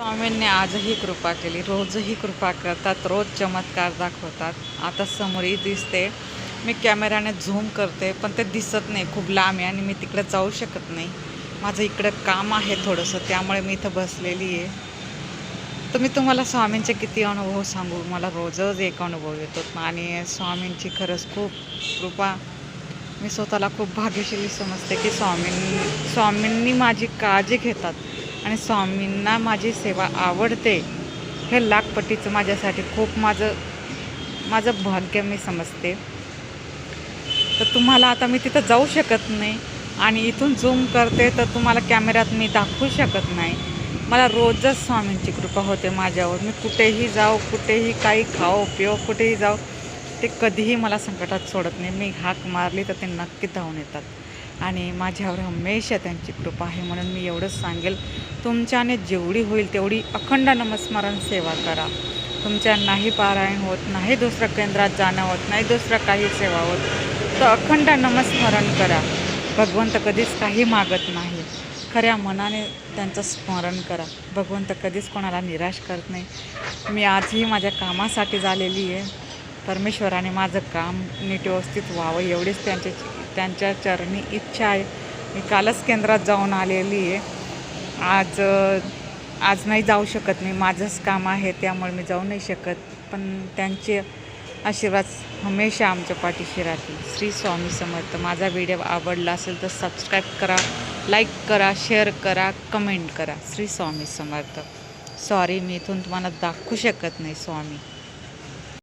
स्वामींनी आजही कृपा केली. रोजही कृपा करतात रोज चमत्कार दाखवतात. आता समोरही दिसते. मी कॅमेऱ्याने झूम करते पण ते दिसत नाही. खूप लांब आहे आणि मी तिकडे जाऊ शकत नाही. माझं इकडं काम आहे थोडंसं त्यामुळे मी इथं बसलेली आहे. तर मी तुम्हाला स्वामींचे किती अनुभव सांगू? मला रोजच एक अनुभव येतो. आणि स्वामींची खरंच खूप कृपा. मी स्वतःला खूप भाग्यशाली समजते की स्वामींनी स्वामींनी माझी काळजी घेतात. आणि स्वामींना माझी सेवा आवडते हे लाखपटीचं माझ्यासाठी खूप माझं माझं भाग्य मी समजते. तर तुम्हाला आता मी तिथं जाऊ शकत नाही आणि इथून झूम करते तर तुम्हाला कॅमेऱ्यात मी दाखवू शकत नाही. मला रोजच स्वामींची कृपा होते माझ्यावर. मी कुठेही जाऊ कुठेही काही खाओ पिओ कुठेही जाऊ ते कधीही मला संकटात सोडत नाही. मी हाक मारली तर ते नक्की धावून येतात. आणि माझ्यावर हमेशा त्यांची कृपा आहे म्हणून मी एवढंच सांगेल. तुमच्याने जेवढी होईल तेवढी अखंड नमस्मरण सेवा करा. तुमच्या नाही पारायण होत नाही दुसरं केंद्रात जाणं होत नाही दुसरं काही सेवा होत तर अखंड नमस्मरण करा. भगवंत कधीच काही मागत नाही. खऱ्या मनाने त्यांचं स्मरण करा. भगवंत कधीच कोणाला निराश करत नाही. मी आजही माझ्या कामासाठी झालेली आहे. परमेश्वराने माझं काम नीट व्यवस्थित व्हावं एवढीच त्यांच्या त्यांच्या चरणी इच्छा आहे. मी कालच केंद्रात जाऊन आलेली आहे. आज आज नाही जाऊ शकत मी. माझंच काम आहे त्यामुळे मी जाऊ नाही शकत. पण त्यांचे आशीर्वाद हमेशा आमच्या पाठीशी राहतील. श्री स्वामी समर्थ. माझा व्हिडिओ आवडला असेल तर सबस्क्राईब करा लाईक करा शेअर करा कमेंट करा. श्री स्वामी समर्थ. सॉरी मी इथून तुम्हाला दाखवू शकत नाही स्वामी.